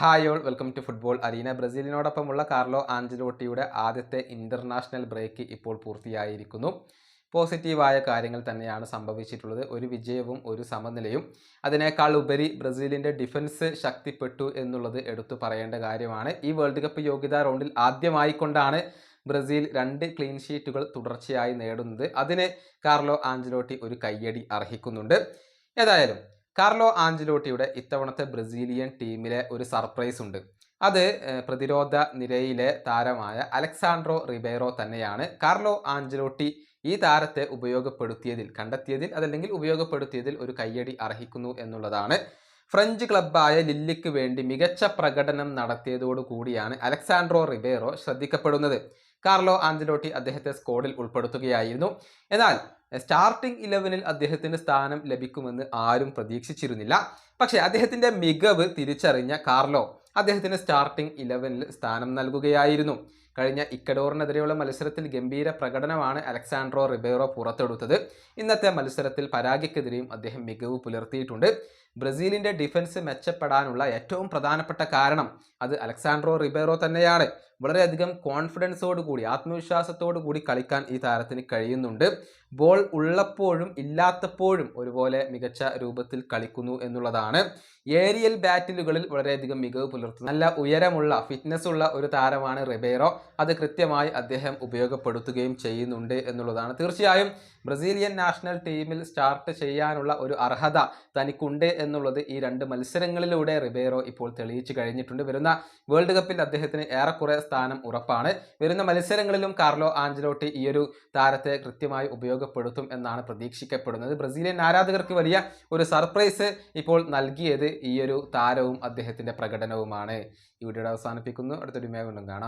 Hi all welcome to football arena ബ്രസീലിനോടൊപ്പമുള്ള Carlo ആഞ്ചലോട്ടിയുടെ ആദ്യത്തെ international break ഇപ്പോൾ പൂർത്തിയായിരിക്കുന്നു. പോസിറ്റീവായ കാര്യങ്ങൾ തന്നെയാണ് സംഭവിച്ചിട്ടുള്ളത്. ഒരു വിജയവും ഒരു സമനിലയും. അതിനേക്കാൾ ഉപരി ബ്രസീലിന്റെ ഡിഫൻസ് ശക്തിപ്പെട്ടു എന്നുള്ളത് എടുത്തു പറയേണ്ട കാര്യമാണ്. ഈ വേൾഡ് കപ്പ് യോഗ്യതാ റൗണ്ടിൽ ആദ്യമായിക്കൊണ്ടാണ് ബ്രസീൽ രണ്ട് ക്ലീൻ ഷീറ്റുകൾ തുടർച്ചയായി നേടുന്നത്. അതിന് കാർലോ ആഞ്ചലോട്ടി ഒരു കയ്യടി അർഹിക്കുന്നുണ്ട്. ഏതായാലും കാർലോ ആഞ്ചലോട്ടിയുടെ ഇത്തവണത്തെ ബ്രസീലിയൻ ടീമിലെ ഒരു സർപ്രൈസ് ഉണ്ട്. അത് പ്രതിരോധ നിരയിലെ താരമായ അലക്സാൻഡ്രോ റിബേറോ തന്നെയാണ് കാർലോ ആഞ്ചലോട്ടി ഈ താരത്തെ ഉപയോഗപ്പെടുത്തിയതിൽ കണ്ടെത്തിയതിൽ അതല്ലെങ്കിൽ ഉപയോഗപ്പെടുത്തിയതിൽ ഒരു കയ്യടി അർഹിക്കുന്നു എന്നുള്ളതാണ്. ഫ്രഞ്ച് ക്ലബ്ബായ ലില്ലിക്ക് വേണ്ടി മികച്ച പ്രകടനം നടത്തിയതോടു കൂടിയാണ് അലക്സാൻഡ്രോ റിബേറോ ശ്രദ്ധിക്കപ്പെടുന്നത്. കാർലോ ആഞ്ചലോട്ടി അദ്ദേഹത്തെ സ്കോഡിൽ ഉൾപ്പെടുത്തുകയായിരുന്നു. എന്നാൽ സ്റ്റാർട്ടിംഗ് ഇലവനിൽ അദ്ദേഹത്തിന് സ്ഥാനം ലഭിക്കുമെന്ന് ആരും പ്രതീക്ഷിച്ചിരുന്നില്ല. പക്ഷേ അദ്ദേഹത്തിന്റെ മികവ് തിരിച്ചറിഞ്ഞ കാർലോ അദ്ദേഹത്തിന് സ്റ്റാർട്ടിംഗ് ഇലവനിൽ സ്ഥാനം നൽകുകയായിരുന്നു. കഴിഞ്ഞ ഇക്കഡോറിനെതിരെയുള്ള മത്സരത്തിൽ ഗംഭീര പ്രകടനമാണ് അലക്സാൻഡ്രോ റിബേറോ പുറത്തെടുത്തത്. ഇന്നത്തെ മത്സരത്തിൽ പരാഗിക്കെതിരെയും അദ്ദേഹം മികവ് പുലർത്തിയിട്ടുണ്ട്. ബ്രസീലിന്റെ ഡിഫൻസ് മെച്ചപ്പെടാനുള്ള ഏറ്റവും പ്രധാനപ്പെട്ട കാരണം അത് അലക്സാൻഡ്രോ റിബേറോ തന്നെയാണ്. വളരെയധികം കോൺഫിഡൻസോട് കൂടി ആത്മവിശ്വാസത്തോടു കൂടി കളിക്കാൻ ഈ താരത്തിന് കഴിയുന്നുണ്ട്. ബോൾ ഉള്ളപ്പോഴും ഇല്ലാത്തപ്പോഴും ഒരുപോലെ മികച്ച രൂപത്തിൽ കളിക്കുന്നു എന്നുള്ളതാണ്. ഏരിയൽ ബാറ്റിലുകളിൽ വളരെയധികം മികവ് പുലർത്തുന്നു. നല്ല ഉയരമുള്ള ഫിറ്റ്നസ് ഉള്ള ഒരു താരമാണ് റിബേറോ. അത് കൃത്യമായി അദ്ദേഹം ഉപയോഗപ്പെടുത്തുകയും ചെയ്യുന്നുണ്ട് എന്നുള്ളതാണ്. തീർച്ചയായും ബ്രസീലിയൻ നാഷണൽ ടീമിൽ സ്റ്റാർട്ട് ചെയ്യാനുള്ള ഒരു അർഹത തനിക്കുണ്ട് എന്നുള്ളത് ഈ രണ്ട് മത്സരങ്ങളിലൂടെ റിബേറോ ഇപ്പോൾ തെളിയിച്ചു കഴിഞ്ഞിട്ടുണ്ട്. വരുന്ന വേൾഡ് കപ്പിൽ അദ്ദേഹത്തിന് ഏറെക്കുറെ സ്ഥാനം ഉറപ്പാണ്. വരുന്ന മത്സരങ്ങളിലും കാർലോ ആഞ്ചലോട്ടി ഈ ഒരു താരത്തെ കൃത്യമായി ഉപയോഗപ്പെടുത്തും എന്നാണ് പ്രതീക്ഷിക്കപ്പെടുന്നത്. ബ്രസീലിയൻ ആരാധകർക്ക് വലിയ ഒരു സർപ്രൈസ് ഇപ്പോൾ നൽകിയത് ഈ ഒരു താരവും അദ്ദേഹത്തിന്റെ പ്രകടനവുമാണ്. ഈ വീഡിയോ അവസാനിപ്പിക്കുന്നു. അടുത്തൊരു മേഖലും കാണാം.